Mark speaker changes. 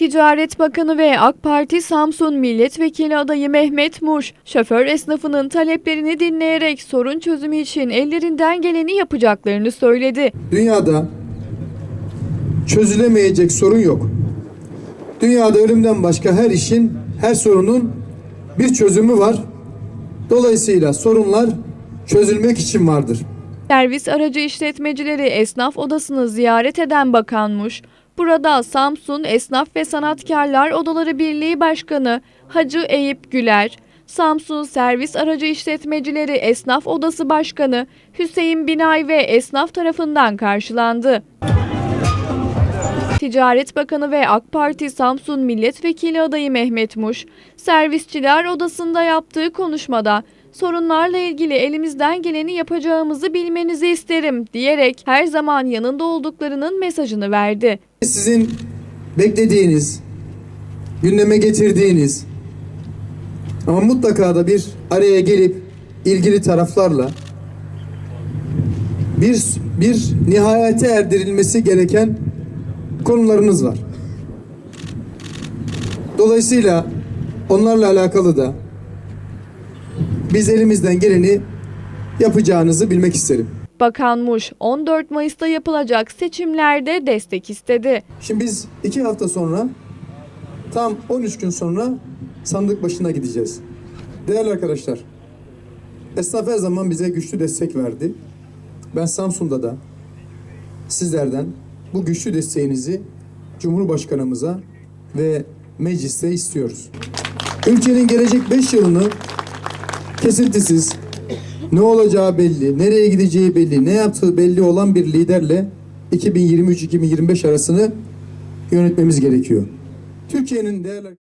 Speaker 1: Ticaret Bakanı ve AK Parti Samsun Milletvekili adayı Mehmet Muş, şoför esnafının taleplerini dinleyerek sorun çözümü için ellerinden geleni yapacaklarını söyledi.
Speaker 2: Dünyada çözülemeyecek sorun yok. Dünyada ölümden başka her işin, her sorunun bir çözümü var. Dolayısıyla sorunlar çözülmek için vardır.
Speaker 1: Servis aracı işletmecileri esnaf odasını ziyaret eden Bakan Muş, burada Samsun Esnaf ve Sanatkarlar Odaları Birliği Başkanı Hacı Eyüp Güler, Samsun Servis Aracı İşletmecileri Esnaf Odası Başkanı Hüseyin Binay ve esnaf tarafından karşılandı. Ticaret Bakanı ve AK Parti Samsun Milletvekili adayı Mehmet Muş, Servisçiler Odası'nda yaptığı konuşmada sorunlarla ilgili elimizden geleni yapacağımızı bilmenizi isterim diyerek her zaman yanında olduklarının mesajını verdi.
Speaker 2: Sizin beklediğiniz, gündeme getirdiğiniz ama mutlaka da bir araya gelip ilgili taraflarla bir bir nihayete erdirilmesi gereken konularınız var. Dolayısıyla onlarla alakalı da biz elimizden geleni yapacağınızı bilmek isterim.
Speaker 1: Bakan Muş 14 Mayıs'ta yapılacak seçimlerde destek istedi.
Speaker 2: Şimdi biz iki hafta sonra tam 13 gün sonra sandık başına gideceğiz. Değerli arkadaşlar, esnaf her zaman bize güçlü destek verdi. Ben Samsun'da da sizlerden bu güçlü desteğinizi Cumhurbaşkanımıza ve mecliste istiyoruz. Ülkenin gelecek 5 yılını kesintisiz, ne olacağı belli, nereye gideceği belli, ne yaptığı belli olan bir liderle 2023-2025 arasını yönetmemiz gerekiyor. Türkiye'nin değerli